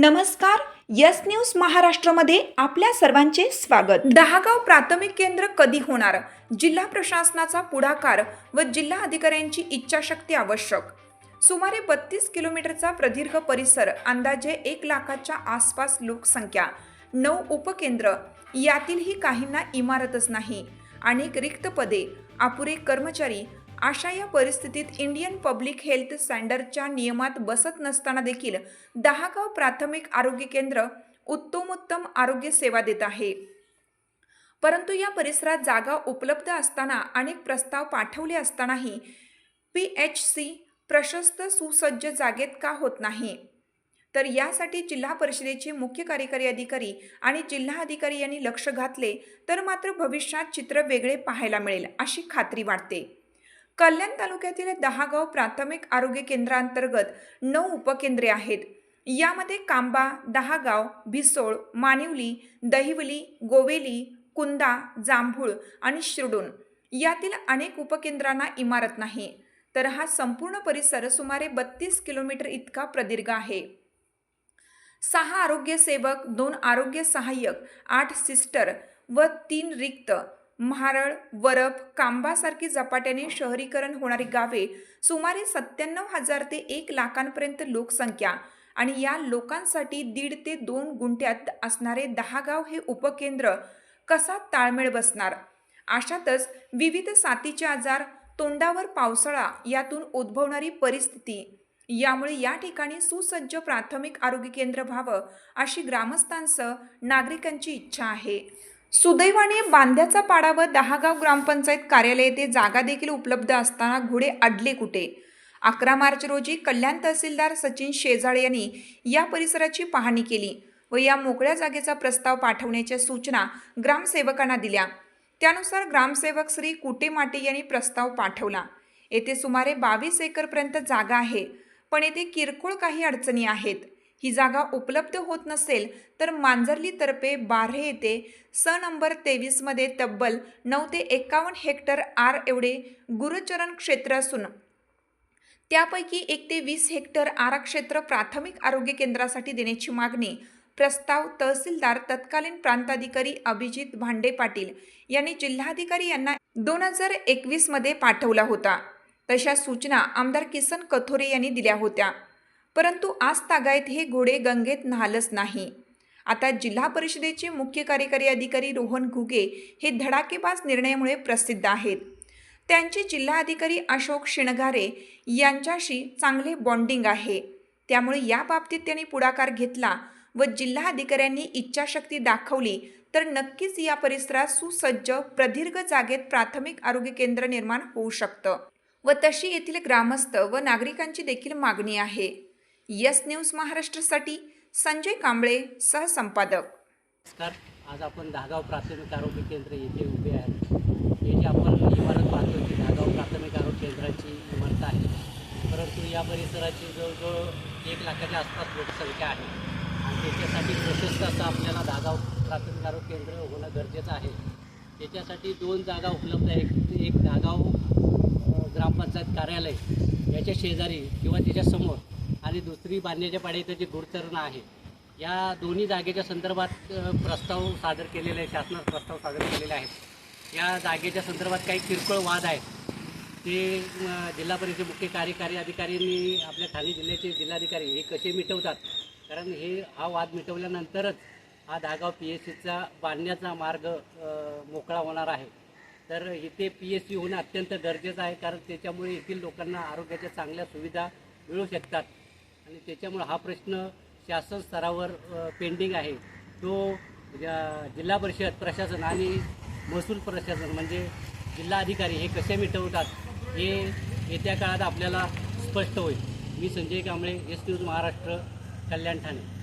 नमस्कार yes news महाराष्ट्रामध्ये आपल्या सर्वांचे स्वागत. दहागाव प्राथमिक केंद्र कधी होणार? जिल्हा प्रशासनाचा पुढाकार व जिल्हा अधिकाऱ्यांची इच्छाशक्ती आवश्यक. सुमारे बत्तीस किलोमीटरचा प्रदीर्घ परिसर अंदाजे एक लाखाच्या आसपास लोकसंख्या नऊ उपकेंद्र यातीलही काहींना इमारतच नाही. अनेक रिक्त पदे अपुरे कर्मचारी अशा या परिस्थितीत इंडियन पब्लिक हेल्थ स्टँडर्डच्या नियमात बसत नसताना देखील दहागाव प्राथमिक आरोग्य केंद्र उत्तमोत्तम आरोग्य सेवा देत आहे. परंतु या परिसरात जागा उपलब्ध असताना अनेक प्रस्ताव पाठवले असतानाही पी एच सी प्रशस्त सुसज्ज जागेत का होत नाही? तर यासाठी जिल्हा परिषदेचे मुख्य कार्यकारी अधिकारी आणि जिल्हा अधिकारी यांनी लक्ष घातले तर मात्र भविष्यात चित्र वेगळे पाहायला मिळेल अशी खात्री वाटते. कल्याण तालुक्यातील दहागाव प्राथमिक आरोग्य केंद्रांतर्गत नऊ उपकेंद्रे आहेत. यामध्ये कांबा दहागाव भिसोळ मानिवली दहिवली गोवेली कुंदा जांभूळ आणि शिरडून. यातील अनेक उपकेंद्रांना इमारत नाही. तर हा संपूर्ण परिसर सुमारे बत्तीस किलोमीटर इतका प्रदीर्घ आहे. सहा आरोग्य सेवक दोन आरोग्य सहाय्यक आठ सिस्टर व तीन रिक्त म्हारळ वरप कांबासारखी झपाट्याने शहरीकरण होणारी गावे सुमारे सत्त्याण्णव हजार ते एक लाखांपर्यंत लोकसंख्या आणि या लोकांसाठी दीड ते दोन गुंठ्यात असणारे दहा गाव हे उपकेंद्र कसा ताळमेळ बसणार? अशातच विविध साथीचे आजार तोंडावर पावसाळा यातून उद्भवणारी परिस्थिती. यामुळे या ठिकाणी सुसज्ज प्राथमिक आरोग्य केंद्र व्हावं अशी ग्रामस्थांसह नागरिकांची इच्छा आहे. सुदैवाने बांद्याचा पाडा व दहागाव ग्रामपंचायत कार्यालय येथे जागा देखील उपलब्ध असताना घोडे अडले कुठे? अकरा मार्च रोजी कल्याण तहसीलदार सचिन शेजाळे यांनी या परिसराची पाहणी केली व या मोकळ्या जागेचा प्रस्ताव पाठवण्याच्या सूचना ग्रामसेवकांना दिल्या. त्यानुसार ग्रामसेवक श्री कुटेमाटे यांनी प्रस्ताव पाठवला. येथे सुमारे बावीस एकरपर्यंत जागा आहे पण येथे किरकोळ काही अडचणी आहेत. ही जागा उपलब्ध होत नसेल तर मांजरलीतर्फे बार्हे येथे स नंबर तेवीसमध्ये तब्बल नऊ ते एकावन्न हेक्टर आर एवढे गुरुचरण क्षेत्र असून त्यापैकी एक ते वीस हेक्टर आरक्षेत्र प्राथमिक आरोग्य केंद्रासाठी देण्याची मागणी प्रस्ताव तहसीलदार तत्कालीन प्रांताधिकारी अभिजित भांडे पाटील यांनी जिल्हाधिकारी यांना दोन हजार एकवीसमध्ये पाठवला होता. तशा सूचना आमदार किसन कथोरे यांनी दिल्या होत्या. परंतु आज तागायत हे घोडे गंगेत न्हालच नाही. आता जिल्हा परिषदेचे मुख्य कार्यकारी अधिकारी रोहन घुगे हे धडाकेबाज निर्णयामुळे प्रसिद्ध आहेत. त्यांचे जिल्हा अधिकारी अशोक शिणगारे यांच्याशी चांगले बॉन्डिंग आहे. त्यामुळे या बाबतीत त्यांनी पुढाकार घेतला व जिल्हा अधिकाऱ्यांनी इच्छाशक्ती दाखवली तर नक्कीच या परिसरात सुसज्ज प्रदीर्घ जागेत प्राथमिक आरोग्य केंद्र निर्माण होऊ शकतं. व तशी येथील ग्रामस्थ व नागरिकांची देखील मागणी आहे. यस न्यूज महाराष्ट्रासाठी संजय कांबळे सहसंपादक. नमस्कार. आज आपण दहागाव प्राथमिक आरोग्य केंद्र येथे उभे आहेत. हे जे आपण इमारत पाहतो ती दहागाव प्राथमिक आरोग्य केंद्राची इमारत आहे. परंतु या परिसराची जवळजवळ एक लाखाच्या आसपास लोकसंख्या आहे. आणि त्याच्यासाठी प्रशस्त असं आपल्याला दहागाव प्राथमिक आरोग्य केंद्र होणं गरजेचं आहे. त्याच्यासाठी दोन जागा उपलब्ध आहेत. एक दहागाव ग्रामपंचायत कार्यालय याच्या शेजारी किंवा त्याच्यासमोर आणि दुसरी बांधण्याच्या पाड्याचं जे गुरुचरण आहे या दोन्ही जागेच्या संदर्भात प्रस्ताव सादर केलेले आहे शासनात प्रस्ताव सादर केलेले आहेत. या जागेच्या संदर्भात काही किरकोळ वाद आहेत. ते जिल्हा परिषद मुख्य कार्यकारी अधिकाऱ्यांनी आपल्या ठाणे जिल्ह्याचे जिल्हाधिकारी हे कसे मिटवतात? कारण हे हा वाद मिटवल्यानंतरच हा धागाव पी एस सीचा बांधण्याचा मार्ग मोकळा होणार आहे. तर इथे पी एस सी होणं अत्यंत गरजेचं आहे कारण त्याच्यामुळे येथील लोकांना आरोग्याच्या चांगल्या सुविधा मिळू शकतात. आणि त्याच्यामुळे हा प्रश्न शासन स्तरावर पेंडिंग आहे. तो ज्या- जिल्हा परिषद प्रशासन आणि महसूल प्रशासन म्हणजे जिल्हा अधिकारी हे कसे मिटवतात हे येत्या काळात आपल्याला स्पष्ट होईल. मी संजय कांबळे एस न्यूज महाराष्ट्र कल्याण ठाणे.